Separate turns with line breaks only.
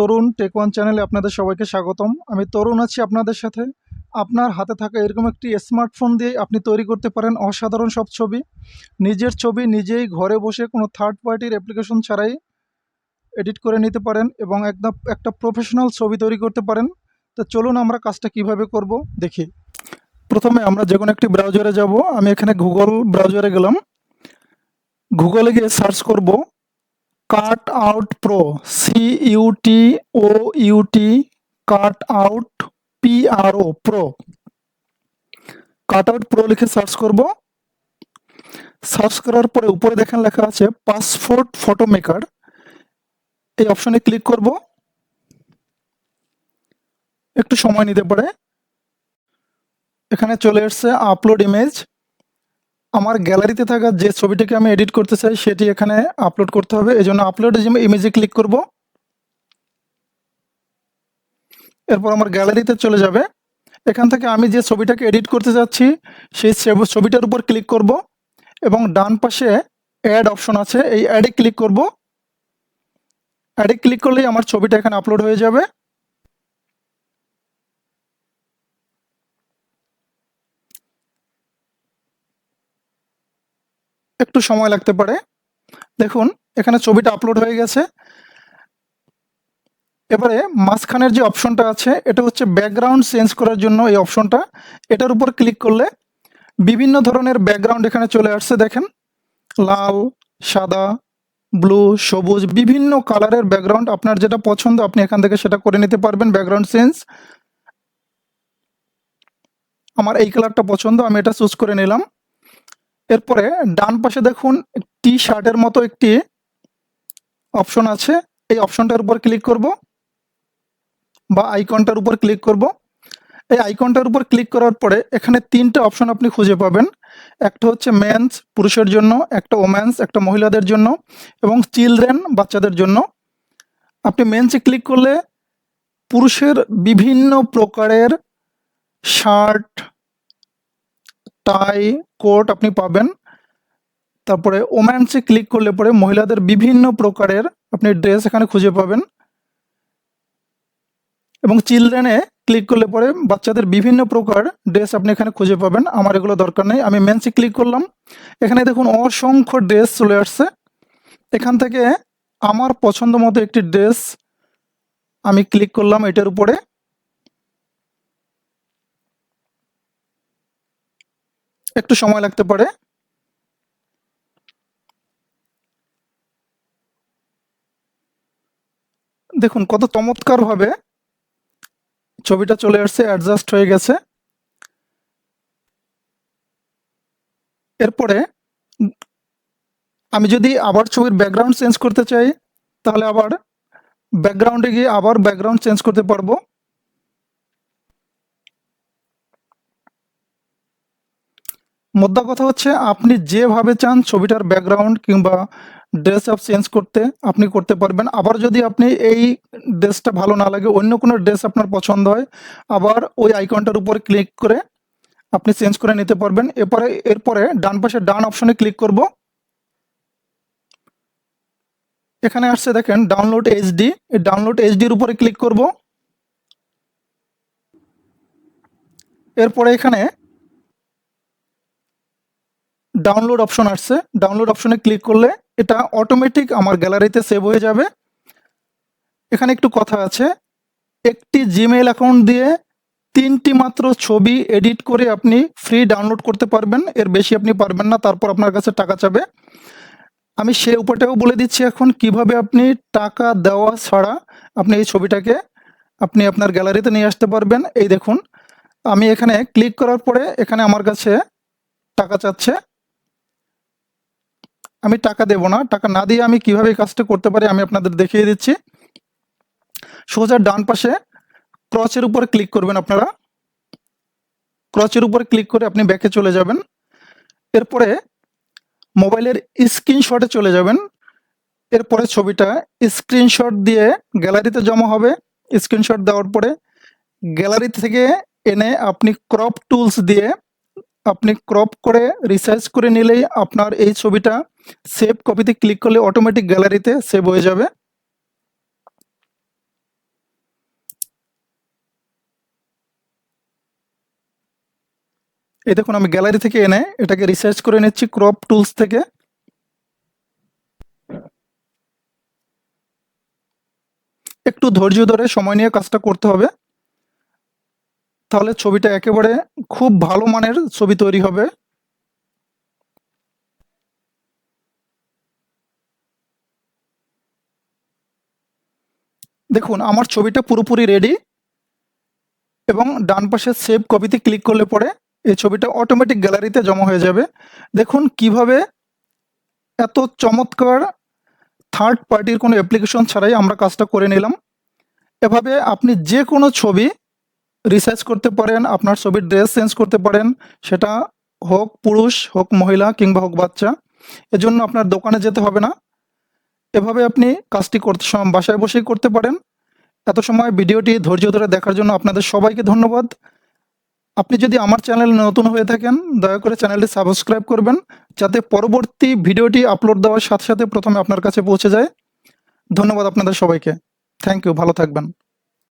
তরুণ take one চ্যানেলে আপনাদের সবাইকে স্বাগতম। আমি তরুণ আছি আপনাদের সাথে। আপনার হাতে থাকা এরকম একটি স্মার্টফোন দিয়ে আপনি তৈরি করতে পারেন অসাধারণ সব ছবি। নিজের ছবি নিজেই ঘরে বসে কোনো থার্ড পার্টির অ্যাপ্লিকেশন ছাড়াই এডিট করে নিতে পারেন এবং একদম একটা প্রফেশনাল ছবি তৈরি করতে পারেন। তো চলুন আমরা কাজটা কীভাবে করব দেখি। প্রথমে আমরা যে কোনো একটি ব্রাউজারে যাব। আমি এখানে গুগল ব্রাউজারে গেলাম। গুগলে গিয়ে সার্চ করব। Cut out pro C U T O U T cut out P R O pro. Cut out pro লিখে সার্চ করব। সার্চ করার পরে উপরে দেখেন লেখা আছে পাসপোর্ট ফটো মেকার এই অপশনে ক্লিক করব। একটু সময় নিতে পারে। এখানে চলে এসছে আপলোড ইমেজ। আমার গ্যালারিতে থাকা যে ছবিটাকে আমি এডিট করতে চাই, সেটি এখানে আপলোড করতে হবে। এই জন্য আপলোড ইমেজে ক্লিক করব। এরপর আমার গ্যালারিতে চলে যাবে। এখান থেকে আমি যে ছবিটাকে এডিট করতে যাচ্ছি, সেই ছবি- ছবিটার উপর ক্লিক করব এবং ডান পাশে অ্যাড অপশন আছে। এই অ্যাডে ক্লিক করব। অ্যাডে ক্লিক করলেই আমার ছবিটা এখানে আপলোড হয়ে যাবে। একটু সময় লাগতে পারে। দেখুন, এখানে ছবিটা আপলোড হয়ে গেছে। এবারে মাঝখানের যে অপশনটা আছে, এটা হচ্ছে ব্যাকগ্রাউন্ড চেঞ্জ করার জন্য এই অপশনটা এটার উপর ক্লিক করলে বিভিন্ন ধরনের ব্যাকগ্রাউন্ড এখানে চলে আসছে, দেখেন। লাল, সাদা ব্লু সবুজ, বিভিন্ন কালারের ব্যাকগ্রাউন্ড আপনার যেটা পছন্দ, আপনি এখান থেকে সেটা করে নিতে পারবেন ব্যাকগ্রাউন্ড চেঞ্জ আমার এই কালারটা পছন্দ, আমি এটা চুজ করে নিলাম। এরপরে ডান পাশে দেখুন টি শার্টের মতো একটি অপশন আছে। এই অপশনটার উপর ক্লিক করব বা আইকনটার উপর ক্লিক করব। এই আইকনটার উপর ক্লিক করার পরে এখানে তিনটা অপশন আপনি খুঁজে পাবেন। একটা হচ্ছে মেন্স পুরুষের জন্য, একটা ওমেন্স একটা মহিলাদের জন্য এবং চিলড্রেন বাচ্চাদের জন্য। আপনি মেন্সে ক্লিক করলে পুরুষের বিভিন্ন প্রকারের শার্ট টাই কোট আপনি পাবেন। তারপরে ওম্যান্সে ক্লিক করলে পরে মহিলাদের বিভিন্ন প্রকারের আপনি ড্রেস এখানে খুঁজে পাবেন। এবং চিলড্রেনে ক্লিক করলে পরে বাচ্চাদের বিভিন্ন প্রকার ড্রেস আপনি এখানে খুঁজে পাবেন। আমার এগুলো দরকার নেই। আমি মেন্সে ক্লিক করলাম। এখানে দেখুন অসংখ্য ড্রেস চলে আসছে। এখান থেকে আমার পছন্দ মতো একটি ড্রেস আমি ক্লিক করলাম এটার উপরে। একটু সময় লাগতে পারে। দেখুন, কত চমৎকারভাবে ছবিটা চলে আসছে অ্যাডজাস্ট হয়ে গেছে। এরপরে আমি যদি আবার ছবির ব্যাকগ্রাউন্ড চেঞ্জ করতে চাই, তাহলে আবার ব্যাকগ্রাউন্ডে গিয়ে আবার ব্যাকগ্রাউন্ড চেঞ্জ করতে পারব। মোদ্দা কথা হচ্ছে, আপনি যেভাবে চান ছবিটার ব্যাকগ্রাউন্ড কিংবা ড্রেস আপ চেঞ্জ করতে আপনি করতে পারবেন। আবার যদি আপনি এই ড্রেসটা ভালো না লাগে, অন্য কোনো ড্রেস আপনার পছন্দ হয়, আবার ওই আইকনটার উপর ক্লিক করে আপনি চেঞ্জ করে নিতে পারবেন। এরপরে এরপরে ডান পাশে ডান অপশনে ক্লিক করব। এখানে আসছে দেখেন ডাউনলোড এইচডি এই ডাউনলোড এইচডির উপরে ক্লিক করব। এরপরে এখানে ডাউনলোড অপশন আসছে। ডাউনলোড অপশনে ক্লিক করলে এটা অটোমেটিক আমার গ্যালারিতে সেভ হয়ে যাবে। এখানে একটু কথা আছে। একটি জিমেইল অ্যাকাউন্ট দিয়ে তিনটি মাত্র ছবি এডিট করে আপনি ফ্রি ডাউনলোড করতে পারবেন। এর বেশি আপনি পারবেন না, তারপর আপনার কাছে টাকা চাবে। আমি সে উপায়টাও বলে দিচ্ছি এখন, কীভাবে আপনি টাকা দেওয়া ছাড়া আপনি এই ছবিটাকে আপনি আপনার গ্যালারিতে নিয়ে আসতে পারবেন। এই দেখুন, আমি এখানে ক্লিক করার পরে এখানে আমার কাছে টাকা চাচ্ছে। আমি টাকা দেব না। টাকা না দিয়ে আমি কীভাবে কাজটা করতে পারি আমি আপনাদের দেখিয়ে দিচ্ছি। সোজা ডান পাশে ক্রচের উপর ক্লিক করবেন আপনারা। ক্রচের উপর ক্লিক করে আপনি ব্যাকে চলে যাবেন। এরপরে মোবাইলের স্ক্রিনশটে চলে যাবেন। এরপরে ছবিটা স্ক্রিনশট দিয়ে গ্যালারিতে জমা হবে। স্ক্রিনশট দেওয়ার পরে গ্যালারি থেকে এনে আপনি ক্রপ টুলস দিয়ে আপনি ক্রপ করে রিসার্চ করে নিলেই আপনার এই ছবিটা সেভ কপিতে ক্লিক করলে অটোমেটিক গ্যালারিতে সেভ হয়ে যাবে। এই দেখুন, আমি গ্যালারি থেকে এনে এটাকে রিসার্চ করে নিচ্ছি ক্রপ টুলস থেকে। একটু ধৈর্য ধরে সময় নিয়ে কাজটা করতে হবে। তাহলে ছবিটা একেবারে খুব ভালো মানের ছবি তৈরি হবে। দেখুন, আমার ছবিটা পুরোপুরি রেডি এবং ডান পাশে সেভ কপিতে ক্লিক করলে পরে এই ছবিটা অটোমেটিক গ্যালারিতে জমা হয়ে যাবে। দেখুন, কীভাবে এত চমৎকার থার্ড পার্টির কোনো অ্যাপ্লিকেশন ছাড়াই আমরা কাজটা করে নিলাম। এভাবে আপনি যে কোনো ছবি রিসার্চ করতে পারেন, আপনার ছবির ড্রেস চেঞ্জ করতে পারেন, সেটা হোক পুরুষ, হোক মহিলা, কিংবা হোক বাচ্চা, এজন্য আপনার দোকানে যেতে হবে না। এভাবে আপনি কাজটি করতে বাসায় বসেই করতে পারেন। এত সময় ভিডিওটি ধৈর্য ধরে দেখার জন্য আপনাদের সবাইকে ধন্যবাদ। আপনি যদি আমার চ্যানেল নতুন হয়ে থাকেন, দয়া করে চ্যানেলটি সাবস্ক্রাইব করবেন, যাতে পরবর্তী ভিডিওটি আপলোড দেওয়ার সাথে সাথে প্রথমে আপনার কাছে পৌঁছে যায়। ধন্যবাদ আপনাদের সবাইকে। থ্যাংক ইউ, ভালো থাকবেন।